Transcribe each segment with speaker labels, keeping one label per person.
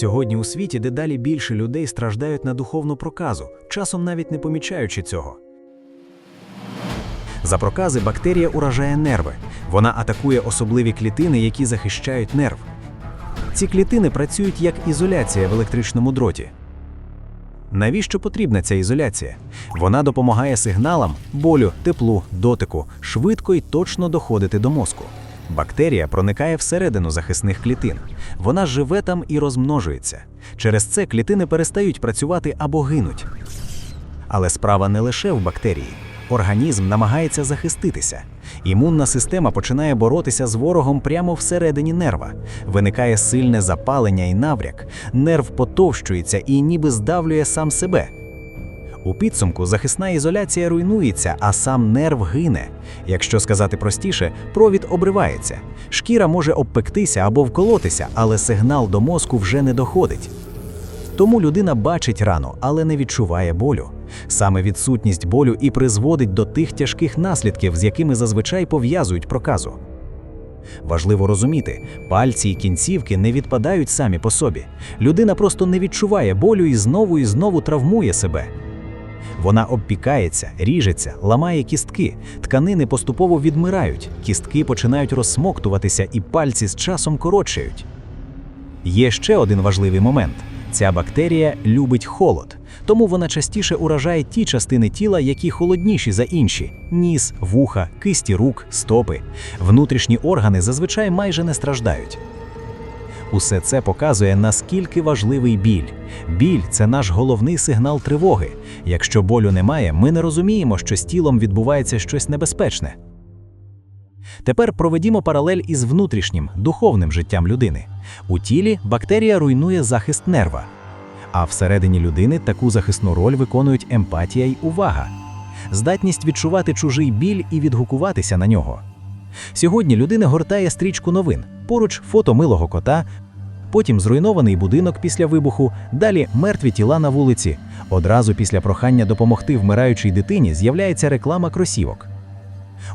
Speaker 1: Сьогодні у світі дедалі більше людей страждають на духовну проказу, часом навіть не помічаючи цього. За прокази бактерія уражає нерви. Вона атакує особливі клітини, які захищають нерв. Ці клітини працюють як ізоляція в електричному дроті. Навіщо потрібна ця ізоляція? Вона допомагає сигналам болю, теплу, дотику швидко і точно доходити до мозку. Бактерія проникає всередину захисних клітин. Вона живе там і розмножується. Через це клітини перестають працювати або гинуть. Але справа не лише в бактерії. Організм намагається захиститися. Імунна система починає боротися з ворогом прямо всередині нерва. Виникає сильне запалення і навряк. Нерв потовщується і ніби здавлює сам себе. У підсумку захисна ізоляція руйнується, а сам нерв гине. Якщо сказати простіше, провід обривається. Шкіра може обпектися або вколотися, але сигнал до мозку вже не доходить. Тому людина бачить рану, але не відчуває болю. Саме відсутність болю і призводить до тих тяжких наслідків, з якими зазвичай пов'язують проказу. Важливо розуміти, пальці і кінцівки не відпадають самі по собі. Людина просто не відчуває болю і знову і знову травмує себе. Вона обпікається, ріжеться, ламає кістки, тканини поступово відмирають, кістки починають розсмоктуватися і пальці з часом коротшають. Є ще один важливий момент: ця бактерія любить холод, тому вона частіше уражає ті частини тіла, які холодніші за інші: ніс, вуха, кисті рук, стопи. Внутрішні органи зазвичай майже не страждають. Усе це показує, наскільки важливий біль. Біль це наш головний сигнал тривоги. Якщо болю немає, ми не розуміємо, що з тілом відбувається щось небезпечне. Тепер проведімо паралель із внутрішнім, духовним життям людини. У тілі бактерія руйнує захист нерва, а всередині людини таку захисну роль виконують емпатія й увага, здатність відчувати чужий біль і відгукуватися на нього. Сьогодні людина гортає стрічку новин, поруч фото милого кота, потім зруйнований будинок після вибуху, далі мертві тіла на вулиці. Одразу після прохання допомогти вмираючій дитині з'являється реклама кросівок.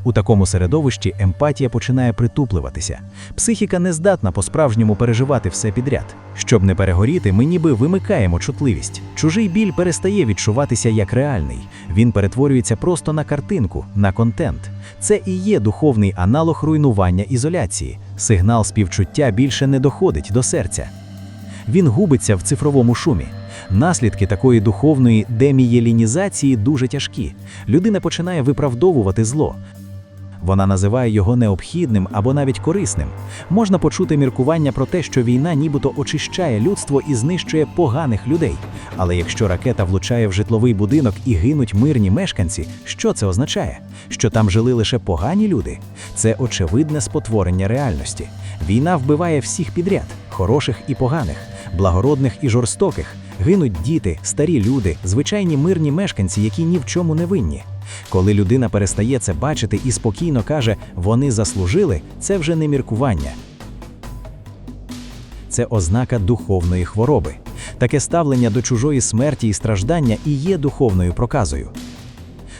Speaker 1: У такому середовищі емпатія починає притуплюватися. Психіка не здатна по-справжньому переживати все підряд. Щоб не перегоріти, ми ніби вимикаємо чутливість. Чужий біль перестає відчуватися як реальний. Він перетворюється просто на картинку, на контент. Це і є духовний аналог руйнування ізоляції. Сигнал співчуття більше не доходить до серця. Він губиться в цифровому шумі. Наслідки такої духовної демієлінізації дуже тяжкі. Людина починає виправдовувати зло. Вона називає його необхідним або навіть корисним. Можна почути міркування про те, що війна нібито очищає людство і знищує поганих людей. Але якщо ракета влучає в житловий будинок і гинуть мирні мешканці, що це означає? Що там жили лише погані люди? Це очевидне спотворення реальності. Війна вбиває всіх підряд хороших і поганих, благородних і жорстоких. Гинуть діти, старі люди, звичайні мирні мешканці, які ні в чому не винні. Коли людина перестає це бачити і спокійно каже, вони заслужили, це вже не міркування. Це ознака духовної хвороби. Таке ставлення до чужої смерті і страждання і є духовною проказою.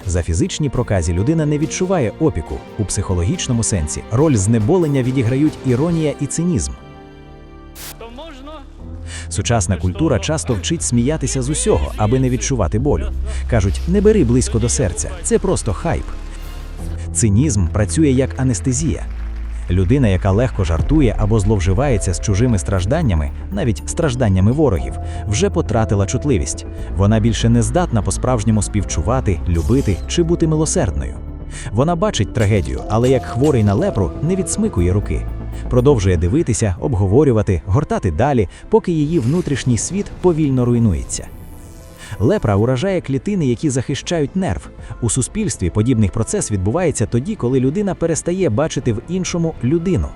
Speaker 1: За фізичній проказі людина не відчуває опіку. У психологічному сенсі роль знеболення відіграють іронія і цинізм. Сучасна культура часто вчить сміятися з усього, аби не відчувати болю. Кажуть, не бери близько до серця, це просто хайп. Цинізм працює як анестезія. Людина, яка легко жартує або зловживається з чужими стражданнями, навіть стражданнями ворогів, вже потратила чутливість. Вона більше не здатна по-справжньому співчувати, любити чи бути милосердною. Вона бачить трагедію, але як хворий на лепру не відсмикує руки. Продовжує дивитися, обговорювати, гортати далі, поки її внутрішній світ повільно руйнується. Лепра уражає клітини, які захищають нерв. У суспільстві подібний процес відбувається тоді, коли людина перестає бачити в іншому людину.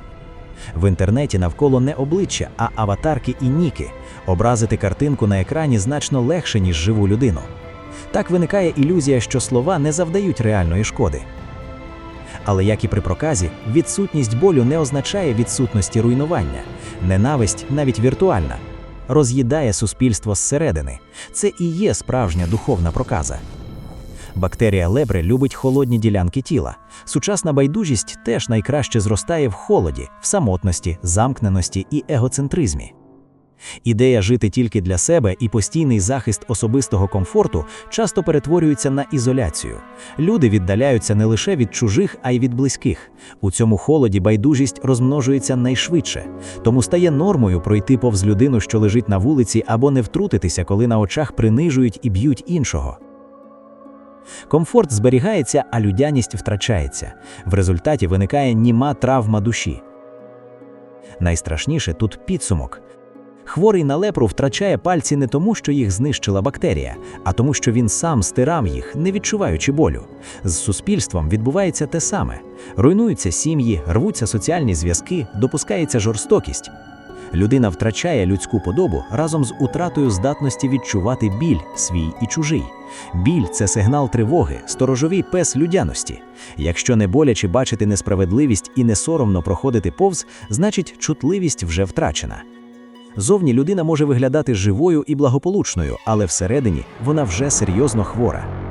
Speaker 1: В інтернеті навколо не обличчя, а аватарки і ніки. Образити картинку на екрані значно легше, ніж живу людину. Так виникає ілюзія, що слова не завдають реальної шкоди. Але як і при проказі, відсутність болю не означає відсутності руйнування. Ненависть, навіть віртуальна, роз'їдає суспільство зсередини. Це і є справжня духовна проказа. Бактерія лебри любить холодні ділянки тіла. Сучасна байдужість теж найкраще зростає в холоді, в самотності, замкненості і егоцентризмі. Ідея жити тільки для себе і постійний захист особистого комфорту часто перетворюються на ізоляцію. Люди віддаляються не лише від чужих, а й від близьких. У цьому холоді байдужість розмножується найшвидше, тому стає нормою пройти повз людину, що лежить на вулиці, або не втрутитися, коли на очах принижують і б'ють іншого. Комфорт зберігається, а людяність втрачається. В результаті виникає німа травма душі. Найстрашніше тут підсумок. Хворий на лепру втрачає пальці не тому, що їх знищила бактерія, а тому, що він сам стирав їх, не відчуваючи болю. З суспільством відбувається те саме: руйнуються сім'ї, рвуться соціальні зв'язки, допускається жорстокість. Людина втрачає людську подобу разом з утратою здатності відчувати біль свій і чужий. Біль це сигнал тривоги, сторожовий пес людяності. Якщо не боляче бачити несправедливість і не соромно проходити повз, значить чутливість вже втрачена. Зовні людина може виглядати живою і благополучною, але всередині вона вже серйозно хвора.